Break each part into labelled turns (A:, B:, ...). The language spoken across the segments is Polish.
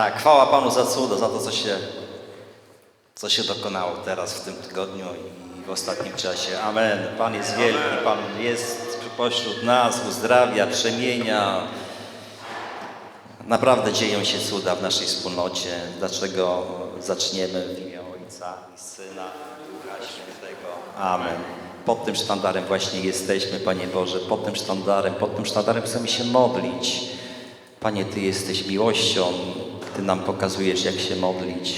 A: Tak, chwała Panu za cudo, za to, co się, co się dokonało teraz w tym tygodniu i w ostatnim czasie. Amen. Pan jest wielki, Pan jest pośród nas, uzdrawia, przemienia. Naprawdę dzieją się cuda w naszej wspólnocie. Dlaczego zaczniemy w imię Ojca i Syna i Ducha Świętego. Amen. Pod tym sztandarem właśnie jesteśmy, Panie Boże, pod tym sztandarem, pod tym sztandarem chcemy się modlić. Panie, Ty jesteś miłością, Ty nam pokazujesz, jak się modlić.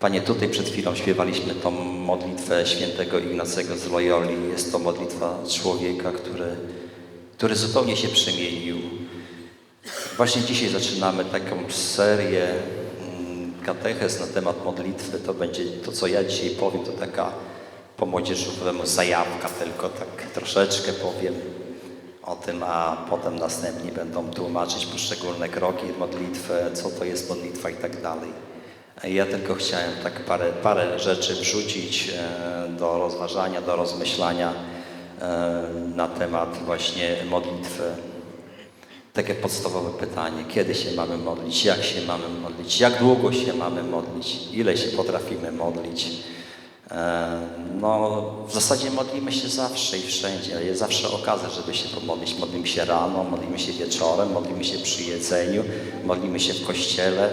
A: Panie, tutaj przed chwilą śpiewaliśmy tą modlitwę świętego Ignacego z Loyoli. Jest to modlitwa człowieka, który, który zupełnie się przemienił. Właśnie dzisiaj zaczynamy taką serię mm, katechez na temat modlitwy. To będzie to, co ja dzisiaj powiem, to taka po młodzieżowemu zajawka, tylko tak troszeczkę powiem o tym, a potem następnie będą tłumaczyć poszczególne kroki modlitwy, co to jest modlitwa i tak dalej. Ja tylko chciałem tak parę, parę rzeczy wrzucić e, do rozważania, do rozmyślania e, na temat właśnie modlitwy. Takie podstawowe pytanie, kiedy się mamy modlić, jak się mamy modlić, jak długo się mamy modlić, ile się potrafimy modlić. E, No, w zasadzie modlimy się zawsze i wszędzie. Jest zawsze okazja, żeby się pomodlić. Modlimy się rano, modlimy się wieczorem, modlimy się przy jedzeniu, modlimy się w kościele,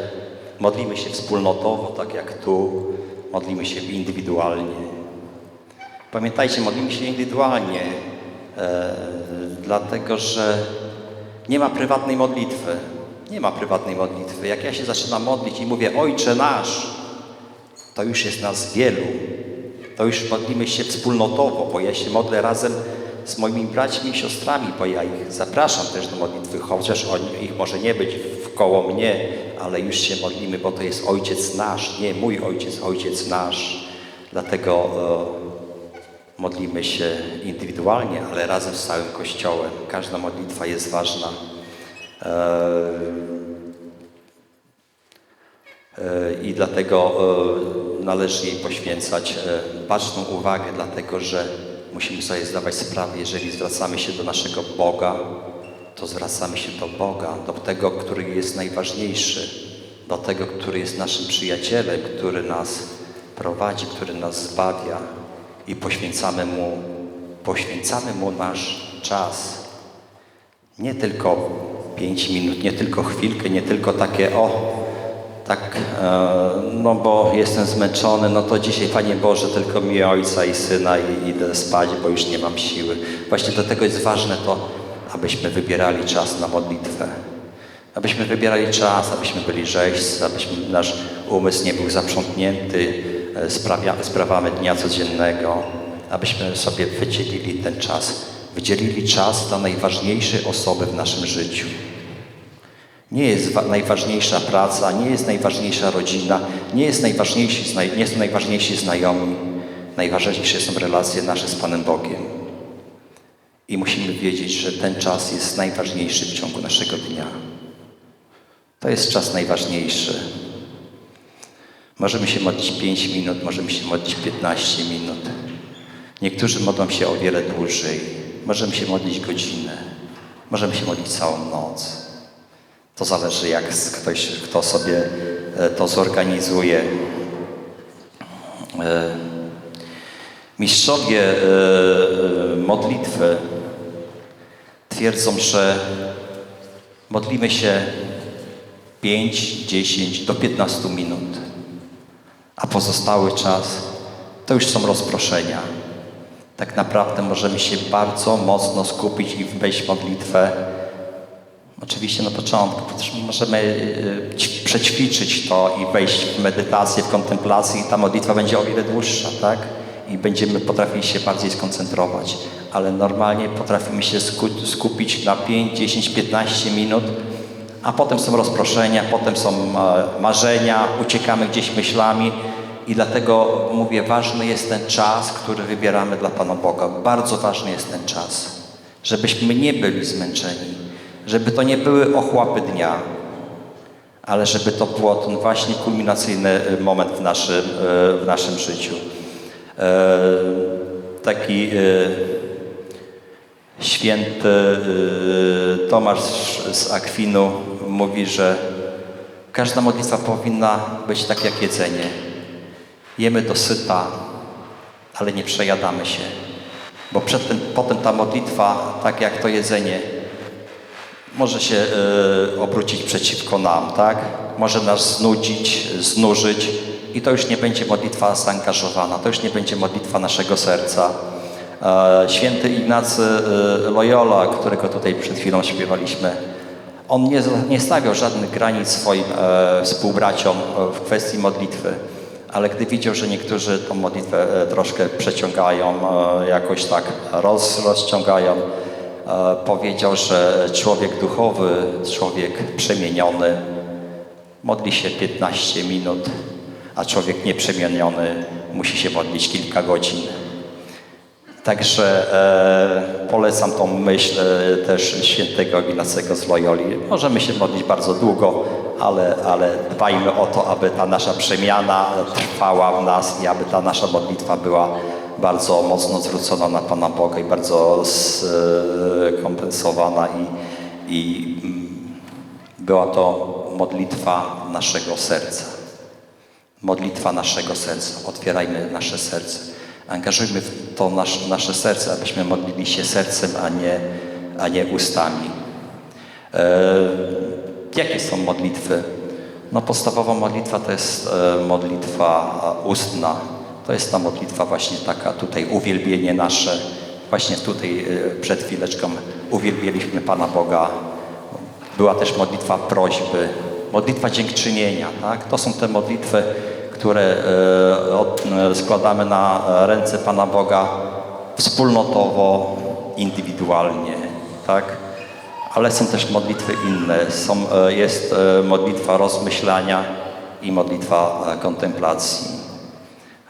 A: modlimy się wspólnotowo, tak jak tu, modlimy się indywidualnie. Pamiętajcie, modlimy się indywidualnie, e, dlatego że nie ma prywatnej modlitwy. Nie ma prywatnej modlitwy. Jak ja się zaczynam modlić i mówię Ojcze nasz, to już jest nas wielu. To już modlimy się wspólnotowo, bo ja się modlę razem z moimi braćmi i siostrami, bo ja ich zapraszam też do modlitwy, chociaż oni, ich może nie być wkoło mnie, ale już się modlimy, bo to jest Ojciec nasz, nie mój Ojciec, Ojciec nasz. Dlatego e, modlimy się indywidualnie, ale razem z całym Kościołem. Każda modlitwa jest ważna. E, i dlatego e, należy jej poświęcać e, baczną uwagę, dlatego że musimy sobie zdawać sprawę, jeżeli zwracamy się do naszego Boga, to zwracamy się do Boga, do tego, który jest najważniejszy, do tego, który jest naszym przyjacielem, który nas prowadzi, który nas zbawia i poświęcamy Mu, poświęcamy Mu nasz czas. Nie tylko pięć minut, nie tylko chwilkę, nie tylko takie o, tak, e, no bo jestem zmęczony, no to dzisiaj Panie Boże, tylko mi Ojca i Syna i idę spać, bo już nie mam siły. Właśnie dlatego jest ważne to, abyśmy wybierali czas na modlitwę. Abyśmy wybierali czas, abyśmy byli rzeźcy, abyśmy nasz umysł nie był zaprzątnięty e, sprawia, sprawami dnia codziennego, abyśmy sobie wydzielili ten czas. Wydzielili czas dla najważniejszej osoby w naszym życiu. Nie jest wa- najważniejsza praca, nie jest najważniejsza rodzina, nie, jest najważniejsi, nie są najważniejsi znajomi. Najważniejsze są relacje nasze z Panem Bogiem. I musimy wiedzieć, że ten czas jest najważniejszy w ciągu naszego dnia. To jest czas najważniejszy. Możemy się modlić 5 minut, możemy się modlić 15 minut. Niektórzy modlą się o wiele dłużej. Możemy się modlić godzinę. Możemy się modlić całą noc. To zależy, jak ktoś, kto sobie e, to zorganizuje. E, Mistrzowie e, modlitwy twierdzą, że modlimy się 5, 10 do 15 minut, a pozostały czas to już są rozproszenia. Tak naprawdę możemy się bardzo mocno skupić i wejść w modlitwę Oczywiście na początku też możemy ć- przećwiczyć to i wejść w medytację, w kontemplację i ta modlitwa będzie o wiele dłuższa, tak? I będziemy potrafili się bardziej skoncentrować. Ale normalnie potrafimy się sku- skupić na 5, 10, 15 minut, a potem są rozproszenia, potem są e, marzenia, uciekamy gdzieś myślami i dlatego mówię, ważny jest ten czas, który wybieramy dla Pana Boga. Bardzo ważny jest ten czas, żebyśmy nie byli zmęczeni, żeby to nie były ochłapy dnia, ale żeby to było ten właśnie kulminacyjny e, moment w naszym, e, w naszym życiu. E, Taki święty Tomasz z Akwinu mówi, że Każda modlitwa powinna być tak jak jedzenie. Jemy do syta, ale nie przejadamy się. Bo przedtem, potem ta modlitwa, tak jak to jedzenie, może się e, obrócić przeciwko nam, tak? Może nas znudzić, znużyć i to już nie będzie modlitwa zaangażowana, to już nie będzie modlitwa naszego serca. E, święty Ignacy e, Loyola, którego tutaj przed chwilą śpiewaliśmy, on nie, nie stawiał żadnych granic swoim e, współbraciom e, w kwestii modlitwy, ale gdy widział, że niektórzy tą modlitwę e, troszkę przeciągają, e, jakoś tak roz, rozciągają, powiedział, że człowiek duchowy, człowiek przemieniony modli się 15 minut, a człowiek nieprzemieniony musi się modlić kilka godzin. Także e, polecam tą myśl e, też świętego Ignacego z Loyoli. Możemy się modlić bardzo długo, ale, ale dbajmy o to, aby ta nasza przemiana trwała w nas i aby ta nasza modlitwa była bardzo mocno zwrócona na Pana Boga i bardzo skompensowana i, i mm, była to modlitwa naszego serca. Modlitwa naszego serca. Otwierajmy nasze serce. Angażujmy w to nasz, nasze serce, abyśmy modlili się sercem, a nie, a nie ustami. E, jakie są modlitwy? No podstawowa modlitwa to jest e, modlitwa e, ustna. To jest ta modlitwa właśnie taka tutaj, uwielbienie nasze. Właśnie tutaj e, przed chwileczką uwielbieliśmy Pana Boga. Była też modlitwa prośby, modlitwa dziękczynienia. Tak? To są te modlitwy, które e, e, składamy na ręce Pana Boga wspólnotowo, indywidualnie. Tak? Ale są też modlitwy inne. Są, jest modlitwa rozmyślania i modlitwa kontemplacji.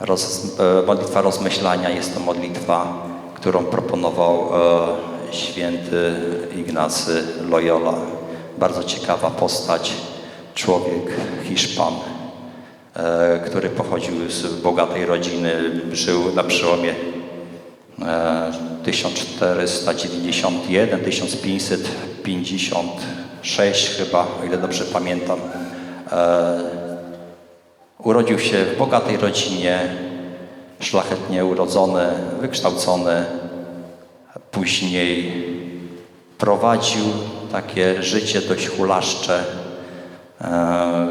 A: Roz, e, modlitwa rozmyślania jest to modlitwa, którą proponował e, święty Ignacy Loyola. Bardzo ciekawa postać, człowiek Hiszpan, e, który pochodził z bogatej rodziny, żył na przełomie e, 1491, 1556 chyba, o ile dobrze pamiętam. Urodził się w bogatej rodzinie, szlachetnie urodzony, wykształcony. Później prowadził takie życie dość hulaszcze. E, e,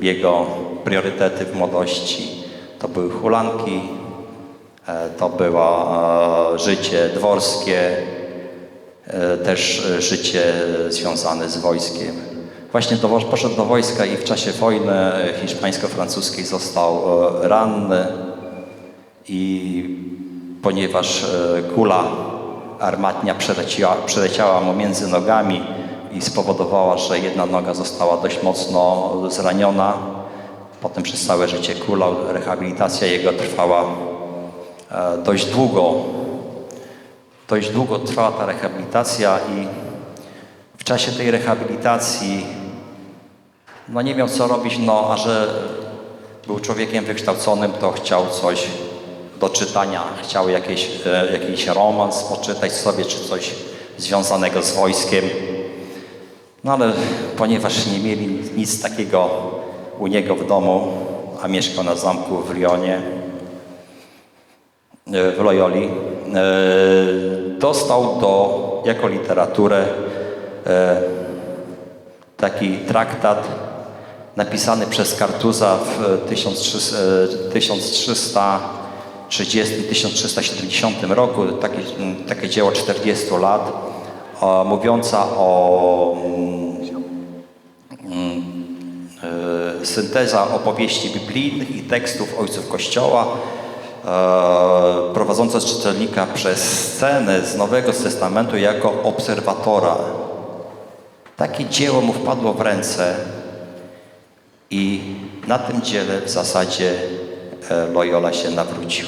A: Jego priorytety w młodości to były hulanki, e, to było życie dworskie, też życie związane z wojskiem. Właśnie do, poszedł do wojska i w czasie wojny e, hiszpańsko-francuskiej został e, ranny i ponieważ e, kula armatnia przeleciała, przeleciała mu między nogami i spowodowała, że jedna noga została dość mocno zraniona, potem przez całe życie kulał, rehabilitacja jego trwała dość długo. Dość długo trwała ta rehabilitacja i w czasie tej rehabilitacji no nie miał co robić, no a że był człowiekiem wykształconym, to chciał coś do czytania, chciał jakieś, e, jakiś romans poczytać sobie, czy coś związanego z wojskiem. No ale ponieważ nie mieli nic takiego u niego w domu, a mieszkał na zamku w Lyonie, e, w Loyoli, e, dostał do, jako literaturę e, taki traktat napisany przez Kartuza w 1330-1370 roku, takie, takie dzieło 40 lat, mówiąca o e, synteza opowieści biblijnych i tekstów ojców Kościoła, e, prowadząca czytelnika przez scenę z Nowego Testamentu jako obserwatora. Takie dzieło mu wpadło w ręce i na tym dziele w zasadzie e, Loyola się nawrócił.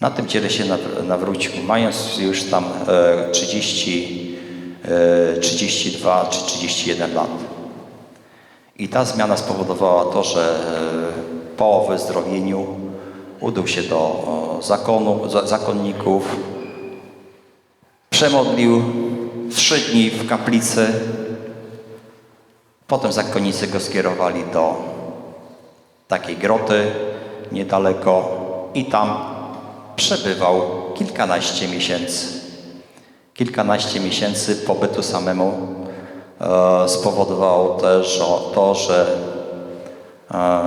A: Na tym dziele się naw- nawrócił, mając już tam e, 30, e, 32 czy 31 lat. I ta zmiana spowodowała to, że e, po wyzdrowieniu udał się do zakonu, za- zakonników, przemodlił trzy dni w kaplicy, Potem zakonnicy go skierowali do takiej groty niedaleko i tam przebywał kilkanaście miesięcy. Kilkanaście miesięcy pobytu samemu e, spowodowało też to, że e,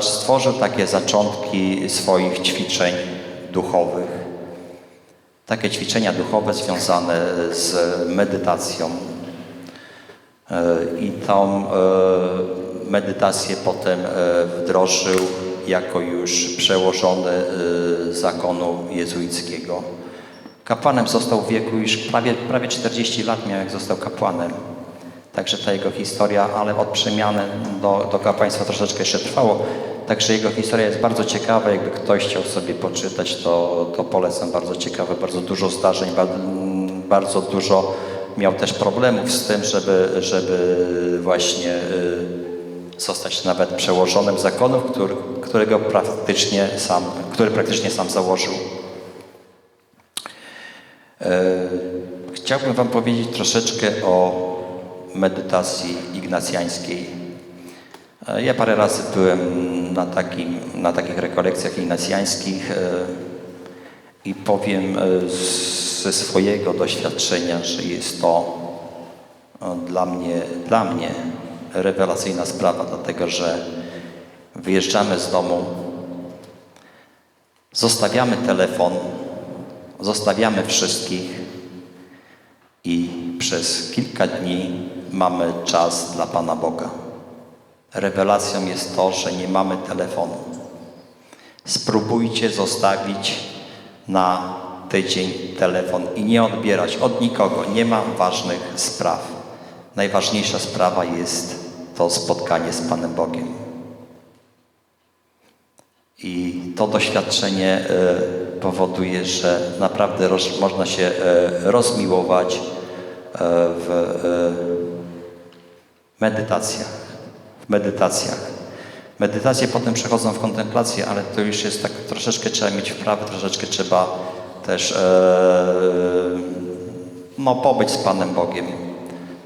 A: stworzył takie zaczątki swoich ćwiczeń duchowych. Takie ćwiczenia duchowe związane z medytacją. E, I tą e, medytację potem e, wdrożył jako już przełożony zakonu jezuickiego. Kapłanem został w wieku już prawie, prawie 40 lat miał, jak został kapłanem. Także ta jego historia, ale od przemiany do, do kapłaństwa troszeczkę jeszcze trwało. Także jego historia jest bardzo ciekawa. Jakby ktoś chciał sobie poczytać, to, to polecam. Bardzo ciekawe, bardzo dużo zdarzeń, bardzo dużo miał też problemów z tym, żeby, żeby właśnie y, zostać nawet przełożonym zakonu, który, którego praktycznie sam, który praktycznie sam założył. E, Chciałbym Wam powiedzieć troszeczkę o medytacji ignacjańskiej. Ja parę razy byłem na, takim, na takich rekolekcjach ignacjańskich e, i powiem z- ze swojego doświadczenia, że jest to e, dla mnie, dla mnie rewelacyjna sprawa, dlatego że wyjeżdżamy z domu, zostawiamy telefon, zostawiamy wszystkich i przez kilka dni mamy czas dla Pana Boga. Rewelacją jest to, że nie mamy telefonu. Spróbujcie zostawić na tydzień telefon i nie odbierać od nikogo. Nie ma ważnych spraw. Najważniejsza sprawa jest to spotkanie z Panem Bogiem. I to doświadczenie e, powoduje, że naprawdę roz, można się e, rozmiłować e, w medytacjach. W medytacjach. Medytacje potem przechodzą w kontemplację, ale to już jest tak troszeczkę trzeba mieć wprawę, troszeczkę trzeba też e, no, pobyć z Panem Bogiem.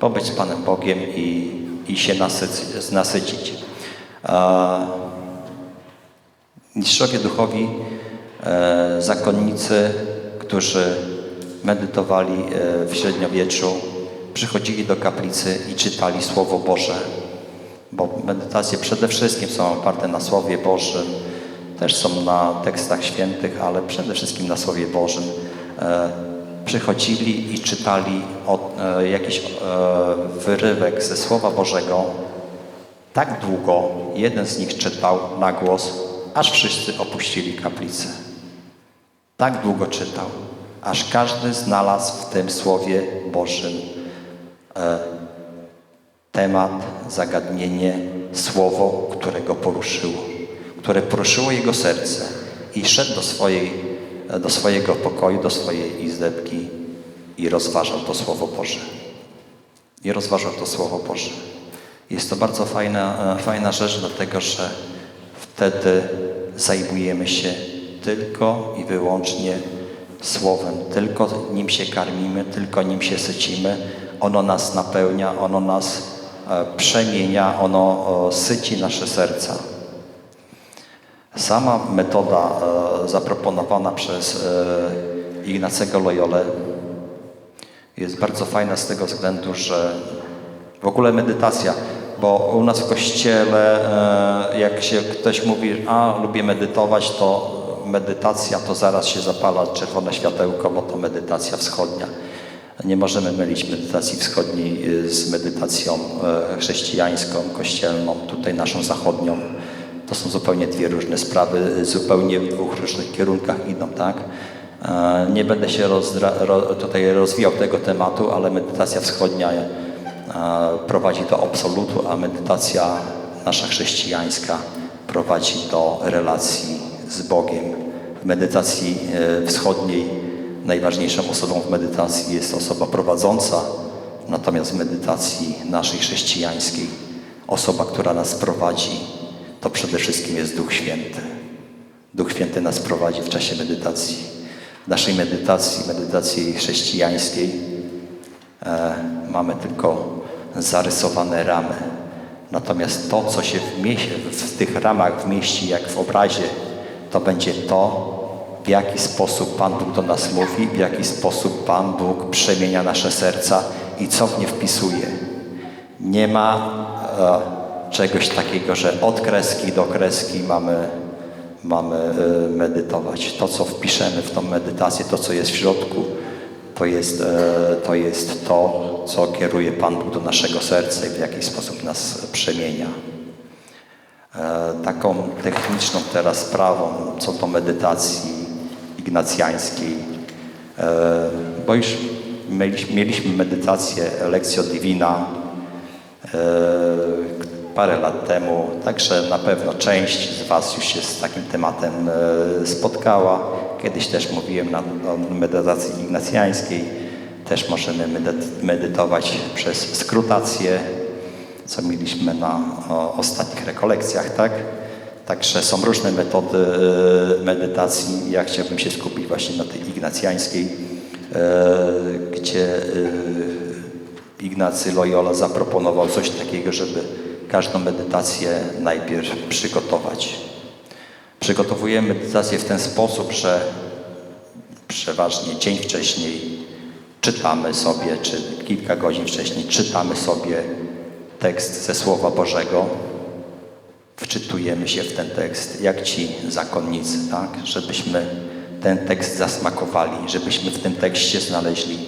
A: Pobyć z Panem Bogiem i, i się nasyci, nasycić. E, Mistrzowie duchowi, e, zakonnicy, którzy medytowali w średniowieczu, przychodzili do kaplicy i czytali Słowo Boże, bo medytacje przede wszystkim są oparte na Słowie Bożym, też są na tekstach świętych, ale przede wszystkim na Słowie Bożym. E, przychodzili i czytali e, jakiś e, wyrywek ze Słowa Bożego, tak długo jeden z nich czytał na głos, aż wszyscy opuścili kaplicę. Tak długo czytał, aż każdy znalazł w tym Słowie Bożym temat, zagadnienie, słowo, które go poruszyło, które poruszyło jego serce i szedł do, swojej, do swojego pokoju, do swojej izdebki i rozważał to Słowo Boże. I rozważał to Słowo Boże. Jest to bardzo fajna, e, fajna rzecz, dlatego że wtedy zajmujemy się tylko i wyłącznie Słowem, tylko nim się karmimy, tylko nim się sycimy. Ono nas napełnia, ono nas e, przemienia, ono o, syci nasze serca. Sama metoda e, zaproponowana przez e, Ignacego Loyolę jest bardzo fajna z tego względu, że w ogóle medytacja, bo u nas w kościele, e, jak się ktoś mówi, a lubię medytować, to medytacja to zaraz się zapala czerwone światełko, bo to medytacja wschodnia. Nie możemy mylić medytacji wschodniej z medytacją chrześcijańską, kościelną, tutaj naszą zachodnią. To są zupełnie dwie różne sprawy, zupełnie w dwóch różnych kierunkach idą, tak? E, Nie będę się tutaj rozwijał tego tematu, ale medytacja wschodnia e, prowadzi do absolutu, a medytacja nasza chrześcijańska prowadzi do relacji z Bogiem. W medytacji e, wschodniej najważniejszą osobą w medytacji jest osoba prowadząca, natomiast w medytacji naszej chrześcijańskiej osoba, która nas prowadzi, to przede wszystkim jest Duch Święty. Duch Święty nas prowadzi w czasie medytacji. W naszej medytacji, medytacji chrześcijańskiej, e, mamy tylko zarysowane ramy. Natomiast to, co się w, mieście, w tych ramach wmieści, jak w obrazie, to będzie to, w jaki sposób Pan Bóg do nas mówi, w jaki sposób Pan Bóg przemienia nasze serca i co w nie wpisuje. Nie ma e, czegoś takiego, że od kreski do kreski mamy, mamy e, medytować. To, co wpiszemy w tą medytację, to, co jest w środku, to jest, e, to jest to, co kieruje Pan Bóg do naszego serca i w jaki sposób nas przemienia. E, taką techniczną teraz sprawą co do medytacji ignacjańskiej, bo już mieliśmy, medytację Lekcjo Divina parę lat temu, także na pewno część z Was już się z takim tematem e, spotkała. Kiedyś też mówiłem na, o medytacji ignacjańskiej, też możemy medy- medytować przez skrutację, co mieliśmy na o, ostatnich rekolekcjach, tak? Także są różne metody e, medytacji. Ja chciałbym się skupić właśnie na tej ignacjańskiej, e, gdzie Ignacy Loyola zaproponował coś takiego, żeby każdą medytację najpierw przygotować. Przygotowujemy medytację w ten sposób, że przeważnie dzień wcześniej czytamy sobie, czy kilka godzin wcześniej czytamy sobie tekst ze Słowa Bożego, wczytujemy się w ten tekst, jak ci zakonnicy, tak? Żebyśmy ten tekst zasmakowali, żebyśmy w tym tekście znaleźli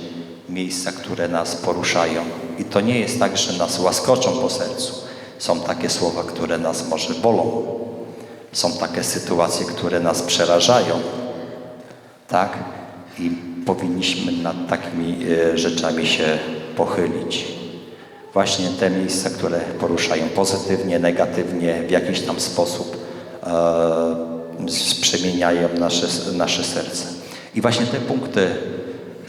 A: miejsca, które nas poruszają. I to nie jest tak, że nas łaskoczą po sercu. Są takie słowa, które nas może bolą. Są takie sytuacje, które nas przerażają. Tak? I powinniśmy nad takimi e, rzeczami się pochylić. Właśnie te miejsca, które poruszają pozytywnie, negatywnie, w jakiś tam sposób e, przemieniają nasze, nasze serce. I właśnie te punkty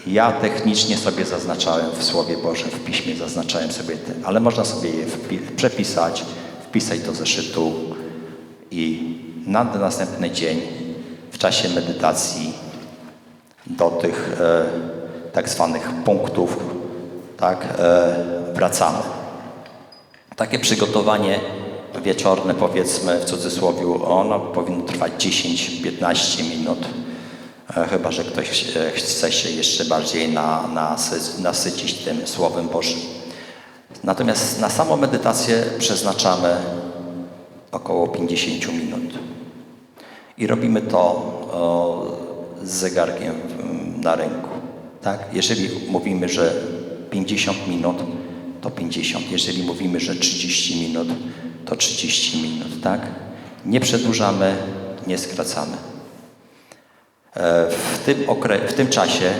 A: ja technicznie sobie zaznaczałem w Słowie Bożym, w Piśmie zaznaczałem sobie te, ale można sobie je przepisać, wpisać do zeszytu i na następny dzień w czasie medytacji do tych e, tak zwanych punktów tak, e, wracamy. Takie przygotowanie wieczorne, powiedzmy w cudzysłowie, ono powinno trwać 10-15 minut. E, Chyba, że ktoś chce się jeszcze bardziej na, nasy- nasycić tym Słowem Bożym. Natomiast na samą medytację przeznaczamy około 50 minut. I robimy to o, z zegarkiem na ręku. Tak? Jeżeli mówimy, że 50 minut, to 50. Jeżeli mówimy, że 30 minut, to 30 minut. Tak? Nie przedłużamy, nie skracamy. E, W tym, w tym czasie,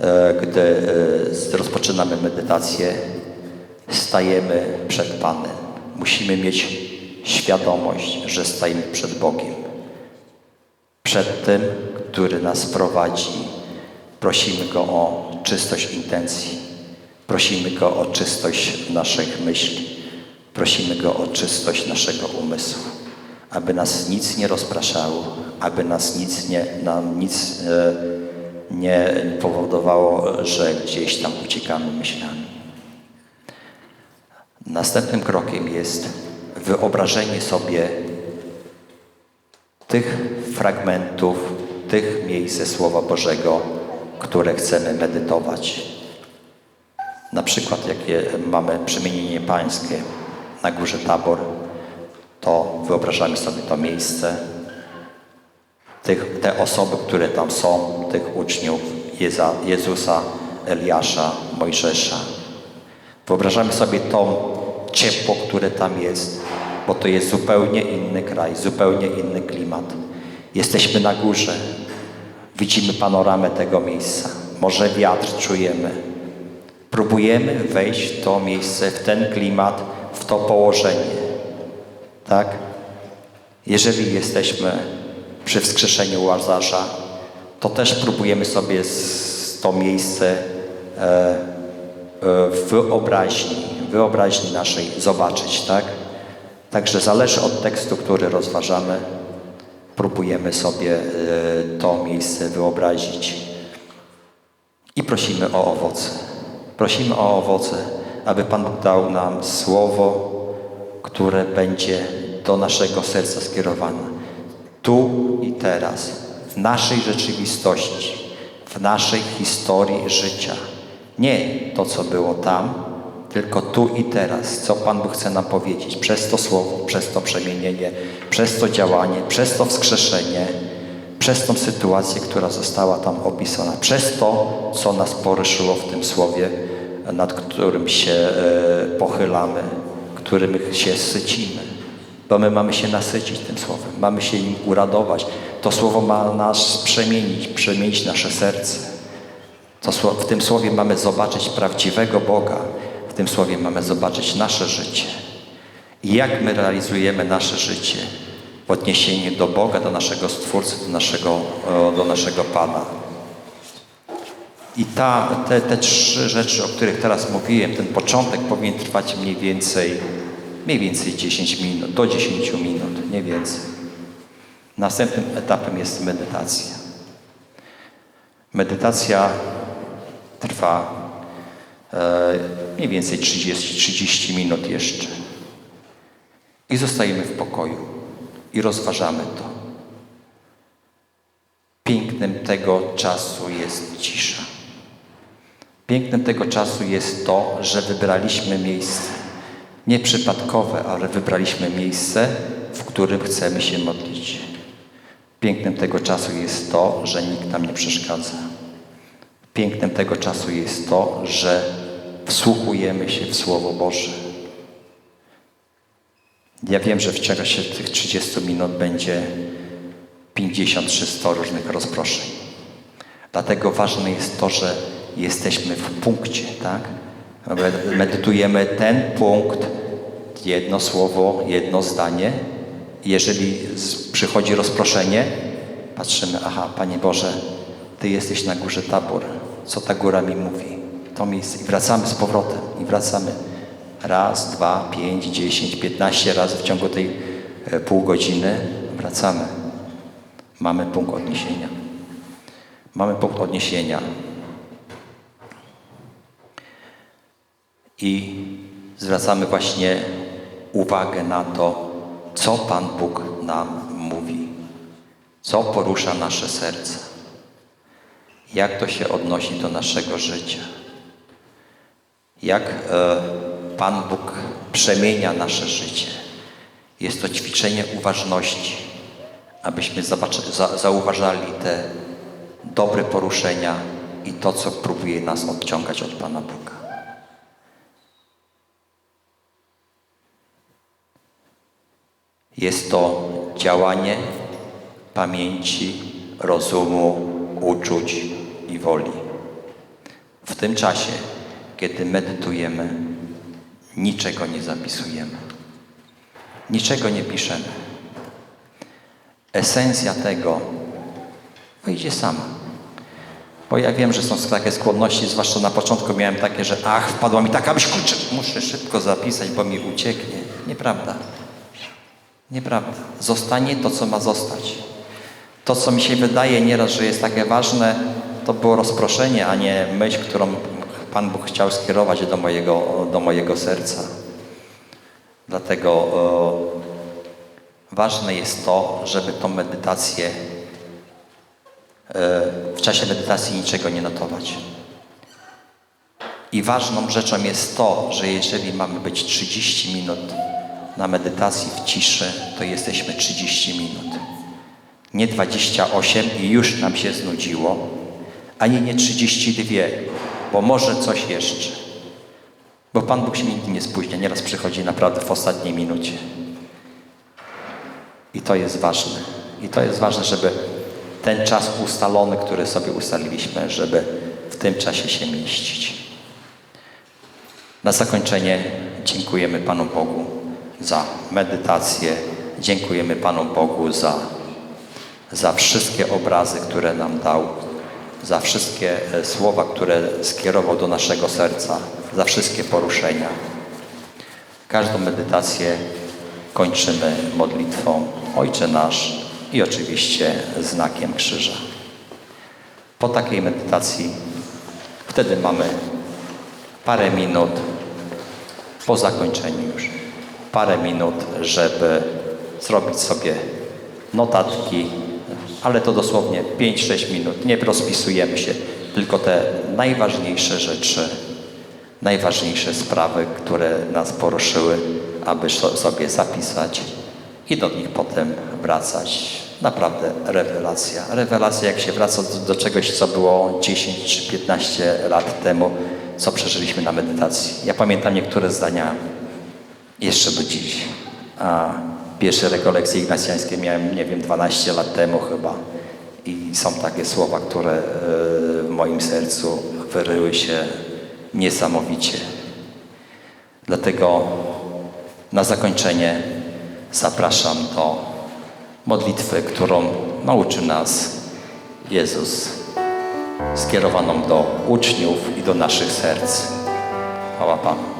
A: e, gdy e, rozpoczynamy medytację, stajemy przed Panem. Musimy mieć świadomość, że stajemy przed Bogiem. Przed tym, który nas prowadzi. Prosimy Go o czystość intencji. Prosimy Go o czystość naszych myśli. Prosimy Go o czystość naszego umysłu. Aby nas nic nie rozpraszało, aby nas nic nie, nam nic e, nie powodowało, że gdzieś tam uciekamy myślami. Następnym krokiem jest wyobrażenie sobie tych fragmentów, tych miejsc ze Słowa Bożego, które chcemy medytować. Na przykład, jakie mamy przemienienie pańskie na górze Tabor, to wyobrażamy sobie to miejsce, tych, te osoby, które tam są, tych uczniów Jeza, Jezusa, Eliasza, Mojżesza. Wyobrażamy sobie to ciepło, które tam jest, bo to jest zupełnie inny kraj, zupełnie inny klimat. Jesteśmy na górze, widzimy panoramę tego miejsca, może wiatr czujemy. Próbujemy wejść w to miejsce, w ten klimat, w to położenie. Tak? Jeżeli jesteśmy przy wskrzeszeniu Łazarza, to też próbujemy sobie z to miejsce e, e, wyobraźni, wyobraźni naszej zobaczyć, tak? Także zależy od tekstu, który rozważamy, próbujemy sobie e, to miejsce wyobrazić i prosimy o owoce. Prosimy o owoce, aby Pan dał nam słowo, które będzie do naszego serca skierowane. Tu i teraz, w naszej rzeczywistości, w naszej historii życia. Nie to, co było tam, tylko tu i teraz, co Pan Bóg chce nam powiedzieć przez to słowo, przez to przemienienie, przez to działanie, przez to wskrzeszenie, przez tą sytuację, która została tam opisana, przez to, co nas poruszyło w tym słowie, nad którym się e, pochylamy, którym się sycimy. Bo my mamy się nasycić tym słowem, mamy się im uradować. To słowo ma nas przemienić, przemienić nasze serce. To, w tym słowie mamy zobaczyć prawdziwego Boga. W tym słowie mamy zobaczyć nasze życie. I jak my realizujemy nasze życie w odniesieniu do Boga, do naszego Stwórcy, do naszego, do naszego Pana. I ta, te, te trzy rzeczy, o których teraz mówiłem, ten początek powinien trwać mniej więcej, mniej więcej 10 minut, do 10 minut, nie więcej. Następnym etapem jest medytacja. Medytacja trwa e, mniej więcej 30, 30 minut jeszcze. I zostajemy w pokoju i rozważamy to. Pięknem tego czasu jest cisza. Pięknem tego czasu jest to, że wybraliśmy miejsce. Nie przypadkowe, ale wybraliśmy miejsce, w którym chcemy się modlić. Pięknem tego czasu jest to, że nikt nam nie przeszkadza. Pięknem tego czasu jest to, że wsłuchujemy się w Słowo Boże. Ja wiem, że w czasie tych 30 minut będzie 50-100 różnych rozproszeń. Dlatego ważne jest to, że jesteśmy w punkcie, tak? Medytujemy ten punkt, jedno słowo, jedno zdanie. Jeżeli przychodzi rozproszenie, patrzymy, aha, Panie Boże, Ty jesteś na górze Tabor. Co ta góra mi mówi? To miejsce. I wracamy z powrotem. I wracamy. Raz, dwa, pięć, dziesięć, piętnaście razy w ciągu tej e, pół godziny wracamy. Mamy punkt odniesienia. Mamy punkt odniesienia. I zwracamy właśnie uwagę na to, co Pan Bóg nam mówi, co porusza nasze serce, jak to się odnosi do naszego życia, jak e, Pan Bóg przemienia nasze życie. Jest to ćwiczenie uważności, abyśmy zauważali te dobre poruszenia i to, co próbuje nas odciągać od Pana Boga. Jest to działanie pamięci, rozumu, uczuć i woli. W tym czasie, kiedy medytujemy, niczego nie zapisujemy, niczego nie piszemy. Esencja tego wyjdzie sama. Bo ja wiem, że są takie skłonności, zwłaszcza na początku miałem takie, że ach, wpadła mi taka myśl, muszę szybko zapisać, bo mi ucieknie. Nieprawda. Nieprawda. Zostanie to, co ma zostać. To, co mi się wydaje nieraz, że jest takie ważne, to było rozproszenie, a nie myśl, którą Pan Bóg chciał skierować do mojego, do mojego serca. Dlatego e, ważne jest to, żeby tą medytację, e, w czasie medytacji niczego nie notować. I ważną rzeczą jest to, że jeżeli mamy być 30 minut na medytacji w ciszy, to jesteśmy 30 minut. Nie 28 i już nam się znudziło, ani nie 32, bo może coś jeszcze. Bo Pan Bóg się nigdy nie spóźnia, nieraz przychodzi naprawdę w ostatniej minucie. I to jest ważne. I to jest ważne, żeby ten czas ustalony, który sobie ustaliliśmy, żeby w tym czasie się mieścić. Na zakończenie dziękujemy Panu Bogu za medytację. Dziękujemy Panu Bogu za, za wszystkie obrazy, które nam dał, za wszystkie e, słowa, które skierował do naszego serca, za wszystkie poruszenia. Każdą medytację kończymy modlitwą Ojcze Nasz i oczywiście znakiem krzyża. Po takiej medytacji wtedy mamy parę minut po zakończeniu już parę minut, żeby zrobić sobie notatki, ale to dosłownie 5-6 minut. Nie rozpisujemy się, tylko te najważniejsze rzeczy, najważniejsze sprawy, które nas poruszyły, aby so- sobie zapisać i do nich potem wracać. Naprawdę rewelacja. Rewelacja, jak się wraca do czegoś, co było 10 czy 15 lat temu, co przeżyliśmy na medytacji. Ja pamiętam niektóre zdania jeszcze do dziś. A pierwsze rekolekcje ignacjańskie miałem, nie wiem, 12 lat temu chyba. I są takie słowa, które e, w moim sercu wyryły się niesamowicie. Dlatego na zakończenie zapraszam do modlitwy, którą nauczył nas Jezus, skierowaną do uczniów i do naszych serc. Chwała Panu.